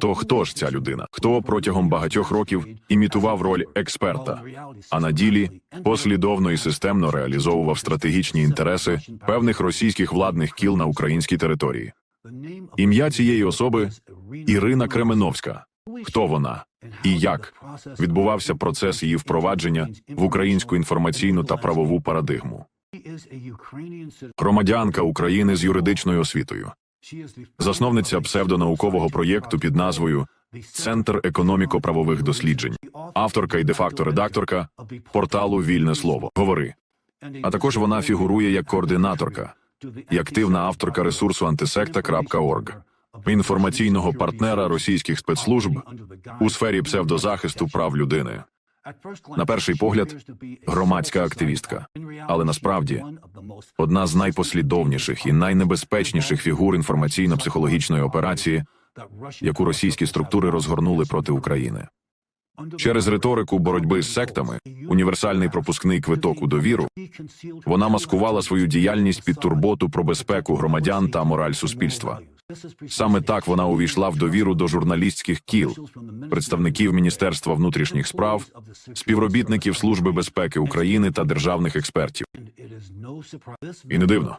То хто ж ця людина? Хто протягом багатьох років імітував роль експерта, а на ділі послідовно і системно реалізовував стратегічні інтереси певних російських владних кіл на українській території? Ім'я цієї особи Ірина Кременовська. Хто вона і як відбувався процес її впровадження в українську інформаційну та правову парадигму? Громадянка України з юридичною освітою, засновниця псевдонаукового проєкту під назвою Центр економіко-правових досліджень, авторка і де-факто редакторка порталу Вільне слово. Говори. А також вона фігурує як координаторка і активна авторка ресурсу антисекта.орг, інформаційного партнера російських спецслужб у сфері псевдозахисту прав людини. На перший погляд, громадська активістка, але насправді Одна з найпослідовніших і найнебезпечніших фігур інформаційно-психологічної операції, яку російські структури розгорнули проти України. Через риторику боротьби з сектами, універсальний пропускний квиток у довіру, вона маскувала свою діяльність під турботу про безпеку громадян та мораль суспільства. Саме так вона увійшла в довіру до журналістських кіл, представників Міністерства внутрішніх справ, співробітників Служби безпеки України та державних експертів. І не дивно.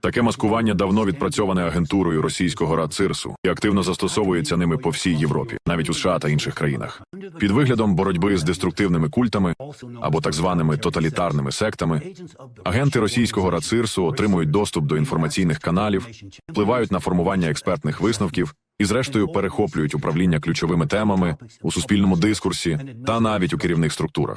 Таке маскування давно відпрацьоване агентурою російського РАЦИРСу і активно застосовується ними по всій Європі, навіть у США та інших країнах. Під виглядом боротьби з деструктивними культами або так званими тоталітарними сектами, агенти російського РАЦИРСу отримують доступ до інформаційних каналів, впливають на формування експертних висновків і, зрештою, перехоплюють управління ключовими темами у суспільному дискурсі та навіть у керівних структурах.